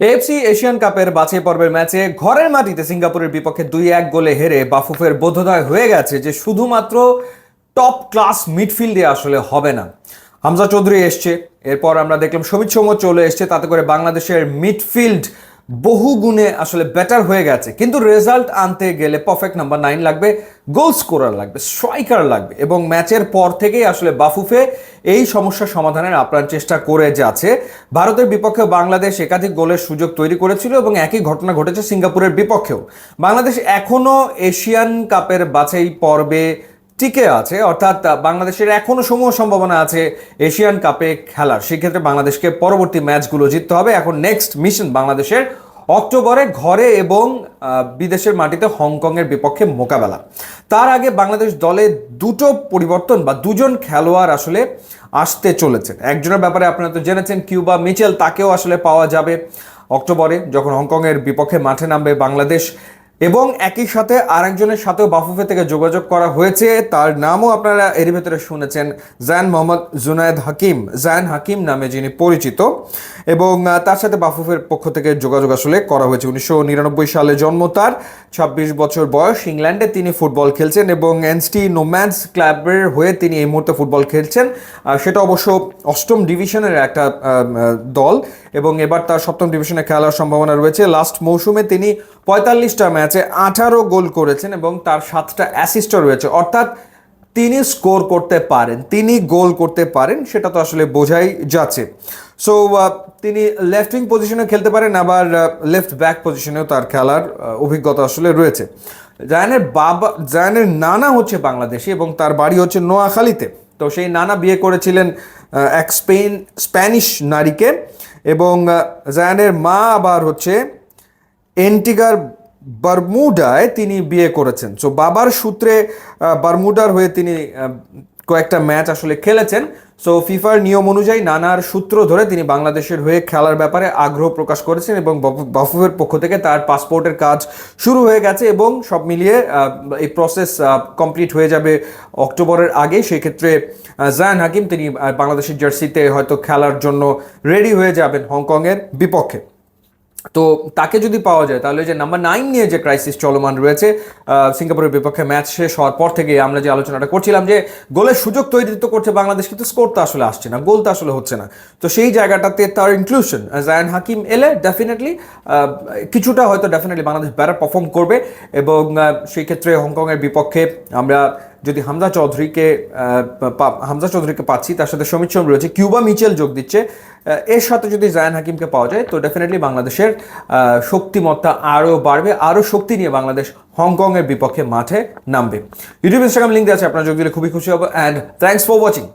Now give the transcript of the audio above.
AFC Asian কাপের বাছাই পর্বের ম্যাচে ঘরের মাটিতে সিঙ্গাপুরের বিপক্ষে দুই এক গোলে হেরে বাফুফের বোধোদয় হয়ে গেছে যে শুধুমাত্র টপ ক্লাস মিডফিল্ডে আসলে হবে না। হামজা চৌধুরী এসছে, এরপর আমরা দেখলাম সমিত সমুদ্র চলে এসছে, তাতে করে বাংলাদেশের মিডফিল্ড বহু গুণে আসলে বেটার হয়ে গেছে। কিন্তু রেজাল্ট আনতে গেলে পারফেক্ট নাম্বার নাইন লাগবে গোল স্কোরার লাগবে স্ট্রাইকার লাগবে এবং ম্যাচের পর থেকেই আসলে বাফুফে এই সমস্যার সমাধানের আপ্রাণ চেষ্টা করে যাচ্ছে। ভারতের বিপক্ষে বাংলাদেশ একাধিক গোলের সুযোগ তৈরি করেছিল এবং একই ঘটনা ঘটেছে সিঙ্গাপুরের বিপক্ষেও। বাংলাদেশ এখনও এশিয়ান কাপের বাছাই পর্বে টিকে আছে, অর্থাৎ বাংলাদেশের এখনও সমূহ সম্ভাবনা আছে এশিয়ান কাপে খেলার। সেক্ষেত্রে বাংলাদেশকে পরবর্তী ম্যাচগুলো জিততে হবে। এখন নেক্সট মিশন বাংলাদেশের অক্টোবরে ঘরে এবং বিদেশের মাটিতে হংকংয়ের বিপক্ষে মোকাবেলা। তার আগে বাংলাদেশ দলে দুটো পরিবর্তন বা দুজন খেলোয়াড় আসলে আসতে চলেছেন একজনের ব্যাপারে আপনারা তো জেনেছেন, কিউবা মিচেল, তাকেও আসলে পাওয়া যাবে অক্টোবরে, যখন হংকংয়ের বিপক্ষে মাঠে নামবে বাংলাদেশ। এবং একই সাথে আরেকজনের সাথেও বাফুফে থেকে যোগাযোগ করা হয়েছে। তার নামও আপনারা এর ভেতরে শুনেছেন। জায়ান মোহাম্মদ জুনায়দ হাকিম। জায়ান হাকিম নামে যিনি পরিচিত এবং তার সাথে বাফুফের পক্ষ থেকে যোগাযোগ আসলে করা হয়েছে। উনিশশো নিরানব্বই সালে জন্ম তার। ছাব্বিশ বছর বয়স। ইংল্যান্ডে তিনি ফুটবল খেলছেন এবং এনসটি নোম্যান্স ক্লাবের হয়ে তিনি এই মুহূর্তে ফুটবল খেলছেন। সেটা অবশ্য অষ্টম ডিভিশনের একটা দল। এবং এবার তার সপ্তম ডিভিশনে খেলার সম্ভাবনা রয়েছে। লাস্ট মৌসুমে তিনি পঁয়তাল্লিশটা ম্যাচে আঠারো গোল করেছেন এবং তার সাতটা অ্যাসিস্টও রয়েছে। অর্থাৎ তিনি স্কোর করতে পারেন, তিনি গোল করতে পারেন, সেটা তো আসলে বোঝাই যাচ্ছে। সো তিনি লেফট উইং পজিশনে খেলতে পারেন, আবার লেফট ব্যাক পজিশনেও তার খেলার অভিজ্ঞতা আসলে রয়েছে। জায়ানের বাবা জায়ানের নানা হচ্ছে বাংলাদেশি এবং তার বাড়ি হচ্ছে নোয়াখালীতে। তো সেই নানা বিয়ে করেছিলেন এক স্পেন, স্প্যানিশ নারীকে এবং জায়ানের মা আবার হচ্ছে এন্টিগার বারমুডায় তিনি বিয়ে করেছেন। সো বাবার সূত্রে বারমুডার হয়ে তিনি কয়েকটা ম্যাচ আসলে খেলেছেন। সো ফিফার নিয়ম অনুযায়ী নানার সূত্র ধরে তিনি বাংলাদেশের হয়ে খেলার ব্যাপারে আগ্রহ প্রকাশ করেছেন এবং বাফু- বাফুফের পক্ষ থেকে তার পাসপোর্টের কাজ শুরু হয়ে গেছে এবং সব মিলিয়ে এই প্রসেস কমপ্লিট হয়ে যাবে অক্টোবরের আগে। সেক্ষেত্রে জায়ান হাকিম তিনি বাংলাদেশের জার্সিতে হয়তো খেলার জন্য রেডি হয়ে যাবেন হংকংয়ের বিপক্ষে। তো তাকে যদি পাওয়া যায়, তাহলে যে নাম্বার নাইন নিয়ে যে ক্রাইসিস চলমান রয়েছে সিঙ্গাপুরের বিপক্ষে ম্যাচ শেষ হওয়ার পর থেকে আমরা যে আলোচনাটা করছিলাম যে গোলের সুযোগ তৈরি তো করছে বাংলাদেশ, কিন্তু স্কোর তো আসলে আসছে না, গোল তো আসলে হচ্ছে না। তো সেই জায়গাটাতে তার ইনক্লুশন জায়ান হাকিম এলে ডেফিনেটলি কিছুটা হয়তো ডেফিনেটলি বাংলাদেশ ব্যাটার পারফর্ম করবে এবং সেই ক্ষেত্রে হংকংয়ের বিপক্ষে আমরা যদি হামজা চৌধুরীকে হামজা চৌধুরীকে পাচ্ছি, তার সাথে সমীর সোম রয়েছে, কিউবা মিচেল যোগ দিচ্ছে। এর সাথে যদি জায়ান হাকিমকে পাওয়া যায়, তো ডেফিনেটলি বাংলাদেশের শক্তিমত্তা আরও বাড়বে, আরও শক্তি নিয়ে বাংলাদেশ হংকংয়ের বিপক্ষে মাঠে নামবে। ইউটিউব ইনস্টাগ্রাম লিঙ্ক আছে, আপনার যোগ দিলে খুবই খুশি হব অ্যান্ড থ্যাংকস ফর ওয়াচিং